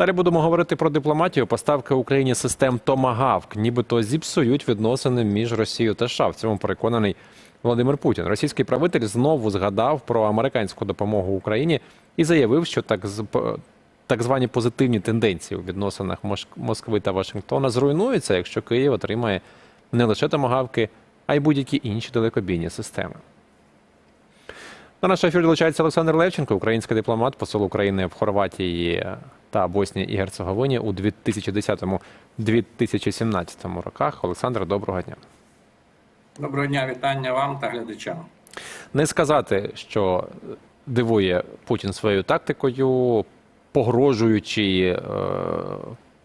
Далі будемо говорити про дипломатію. Поставки Україні систем Томагавк, нібито зіпсують відносини між Росією та США. В цьому переконаний Володимир Путін. Російський правитель знову згадав про американську допомогу Україні і заявив, що так з так звані позитивні тенденції у відносинах Москви та Вашингтона зруйнуються, якщо Київ отримає не лише томагавки, а й будь-які інші далекобійні системи. До нашого ефіру долучається Олександр Левченко, український дипломат, посол України в Хорватії та Боснії і Герцеговині у 2010-2017 роках. Олександр, доброго дня. Доброго дня, вітання вам та глядачам. Не сказати, що дивує Путін своєю тактикою, погрожуючи е,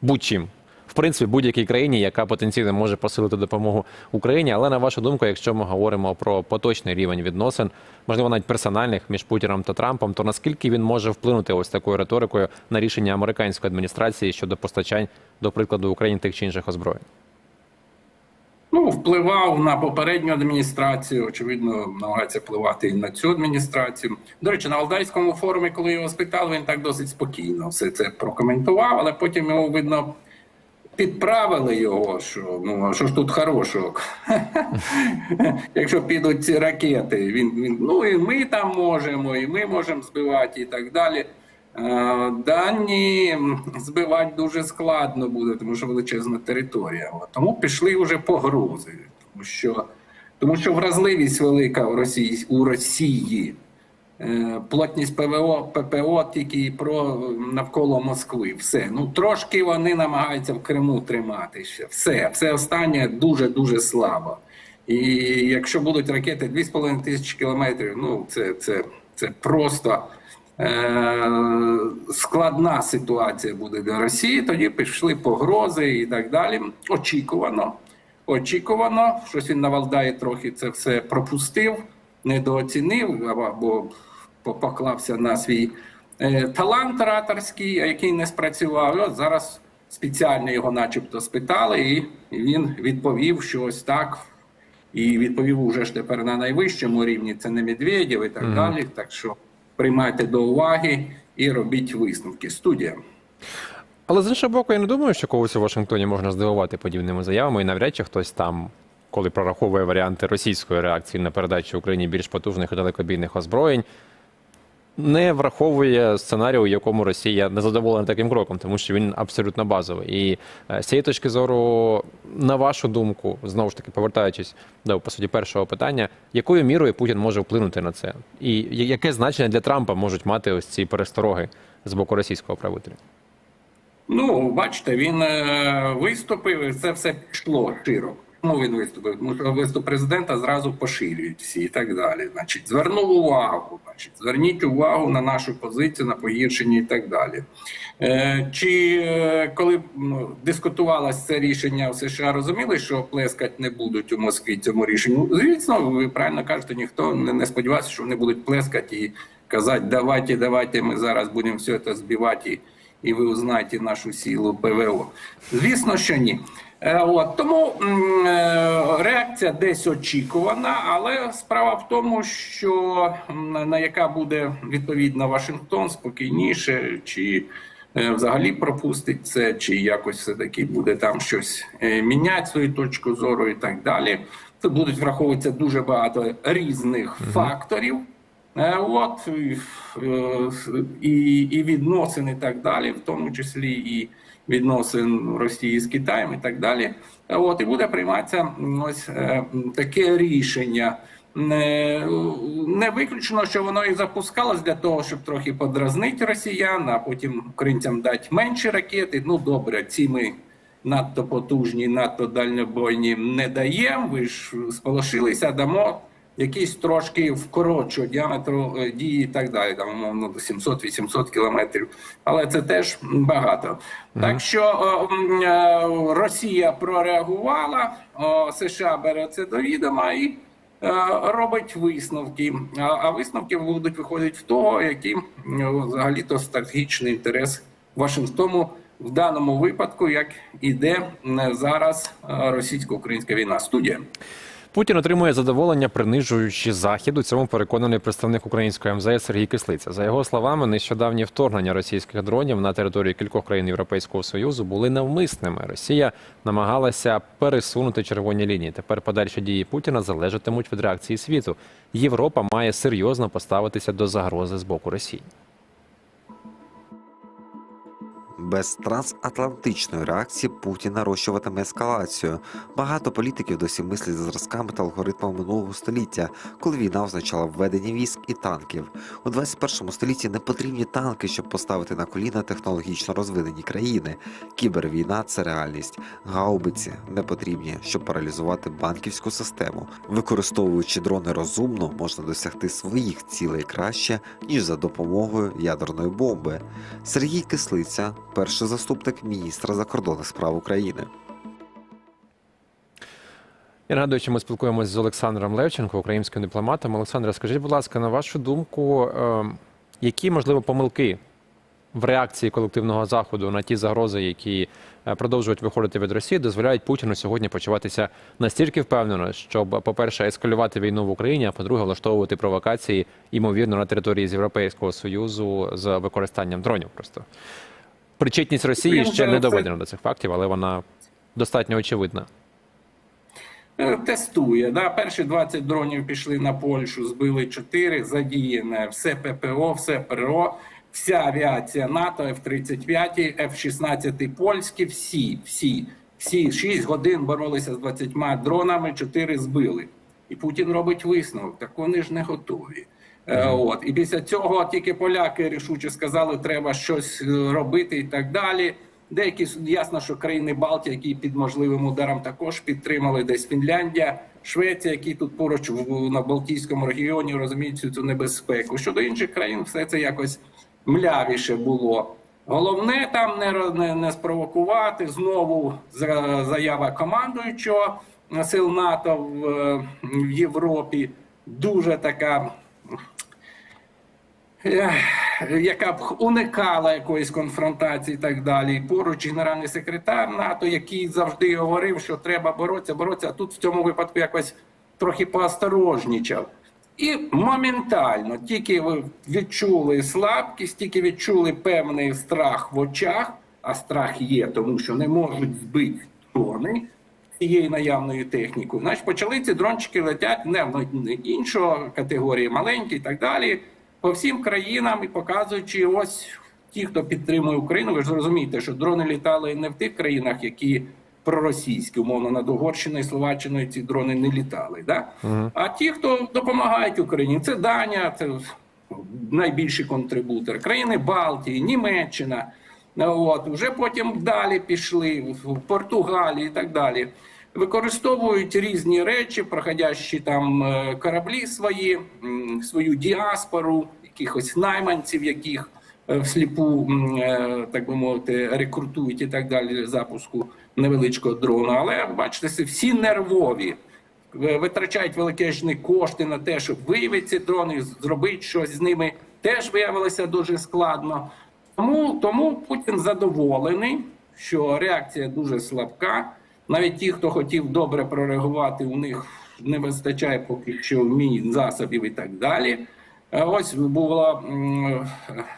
будь-чим. В принципі, будь-якій країні, яка потенційно може посилити допомогу Україні. Але на вашу думку, якщо ми говоримо про поточний рівень відносин, можливо, навіть персональних між Путіном та Трампом, то наскільки він може вплинути ось такою риторикою на рішення американської адміністрації щодо постачань, до прикладу, Україні тих чи інших озброєнь? Ну, впливав на попередню адміністрацію. Очевидно, намагається впливати і на цю адміністрацію. До речі, на Валдайському форумі, коли його спитали, він так досить спокійно все це прокоментував, але потім його видно. Підправили його, що ну що ж тут хорошого? Якщо підуть ці ракети, він, він ну і ми там можемо, і ми можемо збивати, і так далі. Дані збивати дуже складно буде, тому що величезна територія. Тому пішли вже погрози, тому що, тому що вразливість велика в Росії, у Росії. Е, Плотність ПВО, ППО тільки про навколо Москви. Все. Ну трошки вони намагаються в Криму тримати ще. Все, все останнє дуже дуже слабо. І якщо будуть ракети 2,5 тисячі кілометрів, ну це, це, це просто е- складна ситуація буде для Росії. Тоді пішли погрози і так далі. Очікувано. Очікувано, щось він на Валдаї трохи це все пропустив, недооцінив або поклався на свій е, талант ораторський, який не спрацював. І От зараз спеціально його, начебто, спитали, і він відповів, що ось так. І відповів уже ж тепер на найвищому рівні. Це не Медведєв і так Мгм. далі. Так що приймайте до уваги і робіть висновки. Студія. Але з іншого боку, я не думаю, що когось у Вашингтоні можна здивувати подібними заявами, і навряд чи хтось там, коли прораховує варіанти російської реакції на передачу Україні більш потужних і далекобійних озброєнь, не враховує сценарію, у якому Росія не задоволена таким кроком, тому що він абсолютно базовий. І е, з цієї точки зору, на вашу думку, знову ж таки повертаючись до по суті першого питання, якою мірою Путін може вплинути на це, і яке значення для Трампа можуть мати ось ці перестороги з боку російського правителя? Ну, бачите, він е, виступив, і це все пішло широко. Чому він виступив? Тому що виступ президента зразу поширюють всі і так далі. Значить, звернув увагу, значить, зверніть увагу на нашу позицію, на погіршення і так далі. Е, чи е, коли ну, дискутувалось це рішення в США, розуміли, що плескати не будуть у Москві цьому рішенню? Звісно, ви правильно кажете, ніхто не, не сподівався, що вони будуть плескати і казати, давайте, давайте, ми зараз будемо все це збивати. і ви узнаєте нашу силу ПВО. Звісно, що ні. Е, От тому е, реакція десь очікувана, але справа в тому, що на яка буде відповідна Вашингтон спокійніше, чи е, взагалі пропустить це, чи якось все таки буде там щось міняти свою точку зору і так далі. Тут будуть враховуватися дуже багато різних факторів. Е, От і, і, і відносин і так далі, в тому числі і відносин Росії з Китаєм і так далі. От і буде прийматися ось е, таке рішення. Не, не виключено, що воно і запускалось для того, щоб трохи подразнити росіян, а потім українцям дати менші ракети. Ну добре, ці ми надто потужні, надто дальнобойні не даємо. Ви ж сполошилися, дамо якісь трошки вкоротшого діаметру е, дії і так далі, там умовно до 700-800 кілометрів. Але це теж багато. Так що о, е, Росія прореагувала, о, США бере це до відома і е, робить висновки. А, а висновки будуть виходити в того, який взагалі-то стратегічний інтерес Вашингтону. В даному випадку, як іде зараз російсько-українська війна, студія. Путін отримує задоволення, принижуючи захід. У цьому переконаний представник української МЗС Сергій Кислиця. За його словами, нещодавні вторгнення російських дронів на території кількох країн Європейського союзу були навмисними. Росія намагалася пересунути червоні лінії. Тепер подальші дії Путіна залежатимуть від реакції світу. Європа має серйозно поставитися до загрози з боку Росії. Без трансатлантичної реакції Путін нарощуватиме ескалацію. Багато політиків досі мислять за зразками та алгоритмами минулого століття, коли війна означала введення військ і танків. У 21 столітті не потрібні танки, щоб поставити на коліна технологічно розвинені країни. Кібервійна це реальність. Гаубиці не потрібні, щоб паралізувати банківську систему. Використовуючи дрони розумно, можна досягти своїх цілей краще ніж за допомогою ядерної бомби. Сергій Кислиця, перший заступник міністра закордонних справ України. Я нагадую, що ми спілкуємося з Олександром Левченко, українським дипломатом. Олександре, скажіть, будь ласка, на вашу думку, е, які можливо помилки в реакції колективного заходу на ті загрози, які е, продовжують виходити від Росії, дозволяють Путіну сьогодні почуватися настільки впевнено, щоб, по-перше, ескалювати війну в Україні, а по-друге, влаштовувати провокації, ймовірно, на території з Європейського союзу з використанням дронів. Просто причетність Росії ще не доведена до цих фактів, але вона достатньо очевидна. Е, Тестує. Да? Перші 20 дронів пішли на Польщу, збили 4, задіяне все ППО, все ПРО, вся авіація НАТО, F-35, F-16 польські, всі, всі, всі 6 годин боролися з 20 дронами, 4 збили. І Путін робить висновок, так вони ж не готові. Е, От. І після цього тільки поляки рішуче сказали, треба щось е, робити і так далі. Деякі ясно, що країни Балтії, які під можливим ударом також підтримали десь Фінляндія, Швеція, які тут поруч в- на Балтійському регіоні розуміють цю, цю небезпеку. Щодо інших країн, все це якось млявіше було. Головне там не, не, не спровокувати знову за- заява командуючого сил НАТО в, е, в Європі. Дуже така яка б уникала якоїсь конфронтації і так далі. Поруч генеральний секретар НАТО, який завжди говорив, що треба боротися, боротися, а тут в цьому випадку якось трохи поосторожнічав. І моментально, тільки ви відчули слабкість, тільки відчули певний страх в очах, а страх є, тому що не можуть збити дрони цієї наявної техніки. Значить, почали ці дрончики летять не в іншого категорії, маленькі і так далі, по всім країнам і показуючи ось ті, хто підтримує Україну. Ви ж зрозумієте, що дрони літали не в тих країнах, які проросійські, умовно над Угорщиною, Словаччиною ці дрони не літали. Да? А ті, хто допомагають Україні, це Данія, це найбільший контрибутор, країни Балтії, Німеччина. От вже потім далі пішли в Португалії і так далі. Використовують різні речі, проходящі там е, кораблі свої, свою діаспору, якихось найманців, яких е, всліпу, е, так би мовити, рекрутують і так далі запуску невеличкого дрона. Але бачите, всі нервові. Ви- Витрачають величезні кошти на те, щоб виявити ці дрони, зробити щось з ними, теж виявилося дуже складно. Тому, тому Путін задоволений, що реакція дуже слабка. Навіть ті, хто хотів добре прореагувати, у них не вистачає поки що вмінь засобів і так далі. Е, Ось була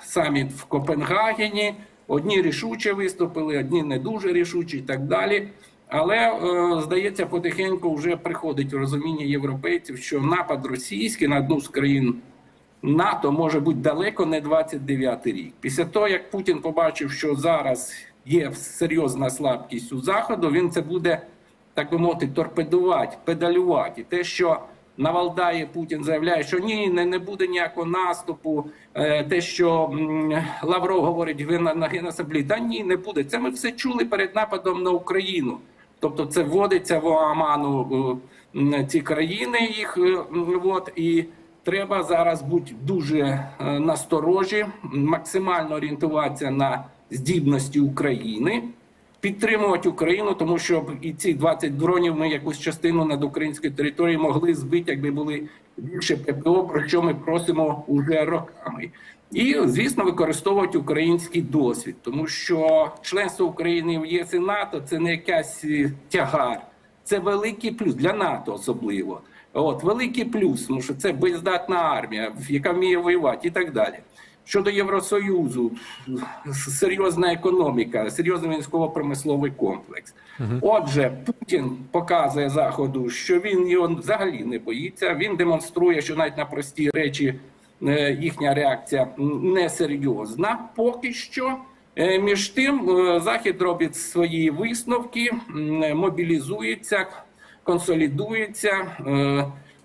саміт в Копенгагені. Одні рішуче виступили, одні не дуже рішучі і так далі. Але е, здається, потихеньку вже приходить розуміння європейців, що напад російський на одну з країн НАТО може бути далеко не 29 рік. Після того, як Путін побачив, що зараз є серйозна слабкість у заходу, він це буде так би мовити торпедувати, педалювати. І те, що на Валдаї Путін заявляє, що ні, не, не буде ніякого наступу. Е, Те, що Лавров говорить ви на, на генасаблі, та ні, не буде. Це ми все чули перед нападом на Україну. Тобто це вводиться в оману е, ці країни їх. е, От, і треба зараз бути дуже е, насторожі, максимально орієнтуватися на здібності України, підтримувати Україну, тому що і ці 20 дронів ми якусь частину над українською територією могли збити, якби були більше ППО, про що ми просимо уже роками. І, звісно, використовувати український досвід, тому що членство України в ЄС і НАТО це не якась е, тягар, Це великий плюс для НАТО особливо. От великий плюс, тому що це боєздатна армія, яка вміє воювати і так далі. Щодо Євросоюзу, серйозна економіка, серйозний військово-промисловий комплекс. Отже, Путін показує Заходу, що він його взагалі не боїться. Він демонструє, що навіть на прості речі е, їхня реакція несерйозна поки що. Е, Між тим, е, Захід робить свої висновки, мобілізується, консолідується. Е,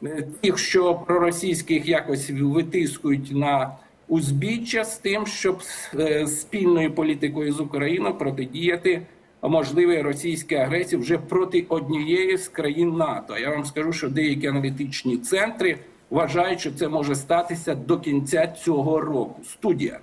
е, Тих, що проросійських якось витискують на узбіччя з тим, щоб е, спільною політикою з Україною протидіяти можливій російській агресії вже проти однієї з країн НАТО. Я вам скажу, що деякі аналітичні центри вважають, що це може статися до кінця цього року. Студія.